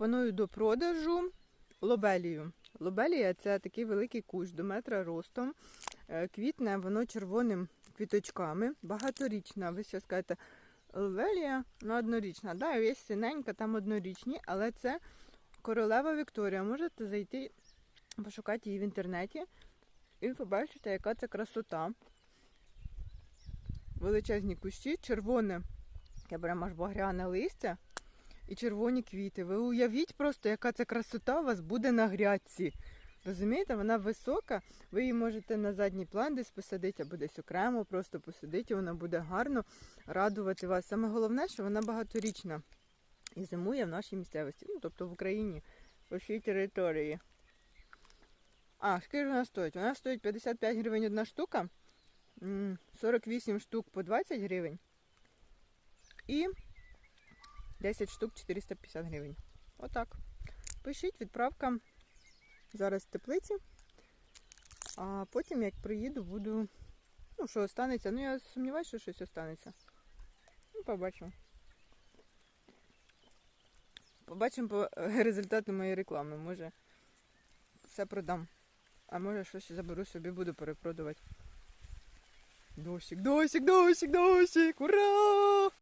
пропоную до продажу лобелію. Лобелія це такий великий кущ до метра ростом. Е, Квітне воно червоним квіточками. Багаторічна. Ви ще скажете, лобелія ну, однорічна. Да, є синенька, там однорічні, але це королева Вікторія. Можете зайти, пошукати її в інтернеті і побачите, яка це красота. Величезні кущі, червоне, таке прямо аж багряне листя і червоні квіти. Ви уявіть просто, яка це красота у вас буде на грядці. Розумієте, вона висока, ви її можете на задній план десь посадити або десь окремо, просто посадити, вона буде гарно радувати вас. Саме головне, що вона багаторічна і зимує в нашій місцевості, ну тобто в Україні, по всій території. А, скільки вона стоїть? Вона стоїть 55 гривень одна штука, 48 штук по 20 гривень і 10 штук 450 гривень. Отак. Пишіть, відправка зараз в теплиці. А потім, як приїду, буду. Ну, що останеться. Ну, я сумніваюся, що щось останеться. Ну, побачимо. Побачимо по результату моєї реклами. Може, все продам. А може щось заберу собі, буду перепродавати. Дощик, дощик, дощик, дощик! Ура!